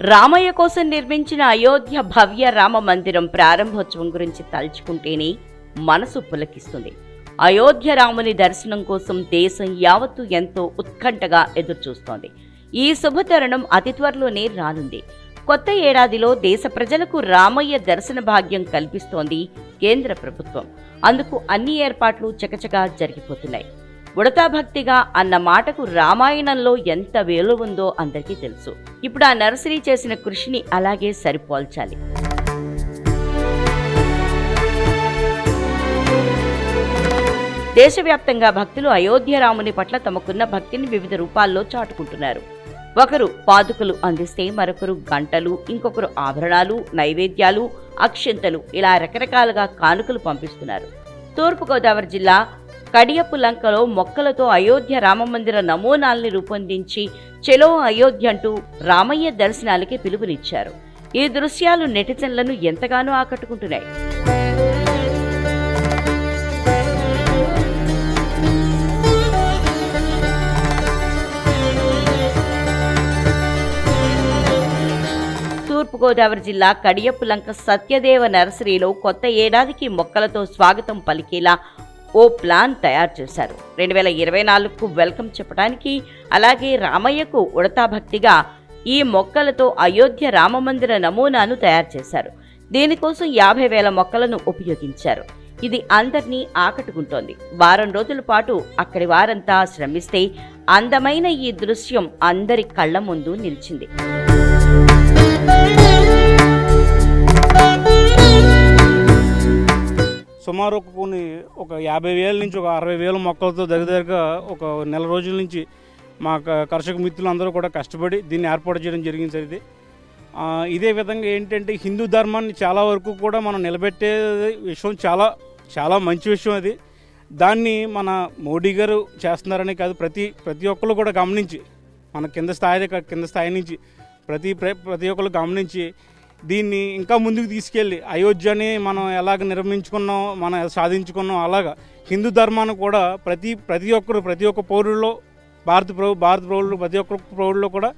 రామయ్య కోసం నిర్మించిన అయోధ్య భవ్య రామ మందిరం ప్రారంభోత్సవం గురించి తలుచుకుంటేనే మనసు పులకిస్తుంది. అయోధ్య రాముని దర్శనం కోసం దేశం యావత్తు ఎంతో ఉత్కంఠగా ఎదురుచూస్తోంది. ఈ శుభతరుణం అతి త్వరలోనే రానుంది. కొత్త ఏడాదిలో దేశ ప్రజలకు రామయ్య దర్శన భాగ్యం కల్పిస్తోంది కేంద్ర ప్రభుత్వం. అందుకు అన్ని ఏర్పాట్లు చకచకా జరిగిపోతున్నాయి. ఉడతా భక్తిగా అన్న మాటకు రామాయణంలో ఎంత వేలు ఉందో అందరికీ తెలుసు. ఇప్పుడు ఆ నర్సరీ చేసిన కృషిని అలాగే సరిపోల్చాలి. దేశవ్యాప్తంగా భక్తులు అయోధ్య రాముని పట్ల తమకున్న భక్తిని వివిధ రూపాల్లో చాటుకుంటున్నారు. ఒకరు పాదుకలు అందిస్తే మరొకరు గంటలు ఇంకొకరు ఆభరణాలు నైవేద్యాలు అక్షింతలు ఇలా రకరకాలుగా కానుకలు పంపిస్తున్నారు. తూర్పుగోదావరి జిల్లా కడియపు లంకలో మొక్కలతో అయోధ్య రామమందిర నమూనాల్ని రూపొందించి చెలో అయోధ్య అంటూ రామయ్య దర్శనాలకి పిలుపునిచ్చారు. ఈ దృశ్యాలు నెటిజన్లను ఎంతగానో ఆకట్టుకుంటున్నాయి. తూర్పుగోదావరి జిల్లా కడియపులంక సత్యదేవ నర్సరీలో కొత్త ఏడాదికి మొక్కలతో స్వాగతం పలికేలా ఓ ప్లాన్ తయారు చేశారు. రెండు వేల ఇరవై నాలుగుకు వెల్కమ్ చెప్పడానికి అలాగే రామయ్యకు ఉడతా భక్తిగా ఈ మొక్కలతో అయోధ్య రామమందిర నమూనాను తయారు చేశారు. దీనికోసం యాభై వేల మొక్కలను ఉపయోగించారు. ఇది అందరినీ ఆకట్టుకుంటోంది. వారం రోజుల పాటు అక్కడి వారంతా శ్రమిస్తే అందమైన ఈ దృశ్యం అందరి కళ్ళ ముందు నిలిచింది. సుమారు ఒక కొన్ని ఒక యాభై వేల నుంచి ఒక అరవై వేల మొక్కలతో దగ్గర దగ్గరగా ఒక నెల రోజుల నుంచి మా కర్షక మిత్రులు అందరూ కూడా కష్టపడి దీన్ని ఏర్పాటు చేయడం జరిగింది సార్ ఇది. ఇదే విధంగా ఏంటంటే హిందూ ధర్మాన్ని చాలా వరకు కూడా మనం నిలబెట్టే విషయం చాలా చాలా మంచి విషయం అది. దాన్ని మన మోడీ గారు చేస్తున్నారని కాదు ప్రతి ప్రతి ఒక్కరు కూడా గమనించి మన కింద స్థాయి కింద స్థాయి నుంచి ప్రతి ప్ర- ప్రతి ఒక్కరు గమనించి దీన్ని ఇంకా ముందుకు తీసుకెళ్ళి అయోధ్యని మనం ఎలాగ నిర్మించుకున్నాం మనం సాధించుకున్నాం అలాగా హిందూ ధర్మాన్ని కూడా ప్రతి ప్రతి ఒక్కరు ప్రతి ఒక్క పౌరుల్లో భారత ప్రభు భారత పౌరులు ప్రతి ఒక్క పౌరుల్లో కూడా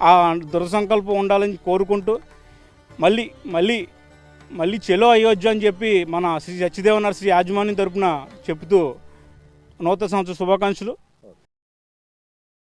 ఆ దురసంకల్పం ఉండాలని కోరుకుంటూ మళ్ళీ మళ్ళీ మళ్ళీ చెలో అయోధ్య అని చెప్పి మన శ్రీ సత్యదేవ శ్రీ యాజమాన్యం తరపున చెబుతూ నూతన సంవత్సర శుభాకాంక్షలు.